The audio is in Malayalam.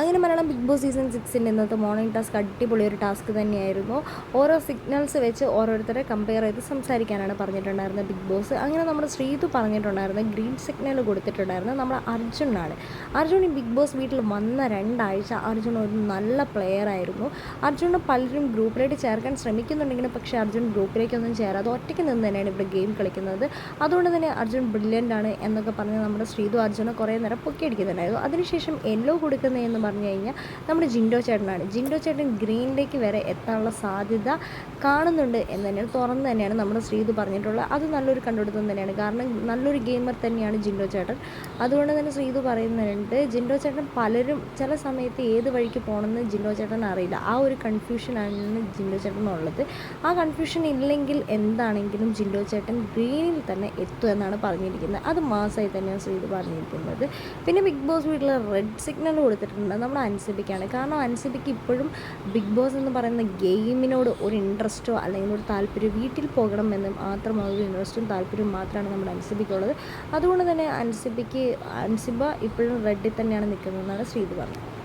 അങ്ങനെ മലയാളം ബിഗ് ബോസ് സീസൺ സിക്സിന്റെ ഇന്നത്തെ മോർണിംഗ് ടാസ്ക് അടിപൊളി ഒരു ടാസ്ക് തന്നെയായിരുന്നു. ഓരോ സിഗ്നൽസ് വെച്ച് ഓരോരുത്തരെ കമ്പയർ ചെയ്ത് സംസാരിക്കാനാണ് പറഞ്ഞിട്ടുണ്ടായിരുന്നത് ബിഗ് ബോസ്. അങ്ങനെ നമ്മുടെ ശ്രീതു പറഞ്ഞിട്ടുണ്ടായിരുന്നു ഗ്രീൻ സിഗ്നൽ കൊടുത്തിട്ടുണ്ടായിരുന്നു. നമ്മുടെ അർജുനാണ്. അർജുൻ ഈ ബിഗ് ബോസ് വീട്ടിൽ വന്ന രണ്ടാഴ്ച അർജുൻ ഒരു നല്ല പ്ലെയർ ആയിരുന്നു. അർജുനെ പലരും ഗ്രൂപ്പിലേക്ക് ചേർക്കാൻ ശ്രമിക്കുന്നുണ്ടെങ്കിലും പക്ഷേ അർജുൻ ഗ്രൂപ്പിലേക്കൊന്നും ചേരാതെ ഒറ്റയ്ക്ക് നിന്ന് തന്നെയാണ് ഇവിടെ ഗെയിം കളിക്കുന്നത്. അതുകൊണ്ട് തന്നെ അർജുൻ ബ്രില്യന്റ് ആണ് എന്നൊക്കെ പറഞ്ഞ് നമ്മുടെ ശ്രീതു അർജുനെ കുറേ നേരം പൊക്കിയടിക്കുന്നുണ്ടായിരുന്നു. അതിനുശേഷം യെല്ലോ കൊടുക്കുന്നതെന്ന് പറഞ്ഞു കഴിഞ്ഞാൽ നമ്മുടെ ജിൻഡോ ചേട്ടനാണ്. ജിൻഡോ ചേട്ടൻ ഗ്രീനിലേക്ക് വരെ എത്താനുള്ള സാധ്യത കാണുന്നുണ്ട് എന്ന് തന്നെയാണ് തുറന്ന് തന്നെയാണ് നമ്മുടെ ശ്രീതു പറഞ്ഞിട്ടുള്ളത്. അത് നല്ലൊരു കണ്ടുപിടുത്തം തന്നെയാണ്. കാരണം നല്ലൊരു ഗെയിമർ തന്നെയാണ് ജിൻഡോ ചേട്ടൻ. അതുകൊണ്ട് തന്നെ ശ്രീതു പറയുന്നുണ്ട് ജിൻഡോ ചേട്ടൻ പലരും ചില സമയത്ത് ഏത് വഴിക്ക് പോകണമെന്ന് ജിൻഡോ ചേട്ടൻ അറിയില്ല. ആ ഒരു കൺഫ്യൂഷനാണ് ജിൻഡോ ചേട്ടനുള്ളത്. ആ കൺഫ്യൂഷൻ ഇല്ലെങ്കിൽ എന്താണെങ്കിലും ജിൻഡോ ചേട്ടൻ ഗ്രീനിൽ തന്നെ എത്തും എന്നാണ് പറഞ്ഞിരിക്കുന്നത്. അത് മാസമായി തന്നെയാണ് ശ്രീതു പറഞ്ഞിരിക്കുന്നത്. പിന്നെ ബിഗ് ബോസ് വീട്ടിൽ റെഡ് സിഗ്നൽ കൊടുത്തിട്ടുണ്ട്. നമ്മുടെ അൻസിബിക്കാണ് കാരണം അൻസിബിക്ക് ഇപ്പോഴും ബിഗ് ബോസ് എന്ന് പറയുന്ന ഗെയിമിനോട് ഒരു ഇൻട്രസ്റ്റോ അല്ലെങ്കിൽ ഒരു താല്പര്യം വീട്ടിൽ പോകണം എന്ന് ഒരു ഇൻട്രസ്റ്റും താല്പര്യവും മാത്രമാണ് നമ്മുടെ അൻസിബിക്കുള്ളത് അതുകൊണ്ട് തന്നെ അൻസിബിക്ക് അൻസിബ ഇപ്പോഴും റെഡിൽ തന്നെയാണ് നിൽക്കുന്നതെന്നാണ് ശ്രീതു പറഞ്ഞത്.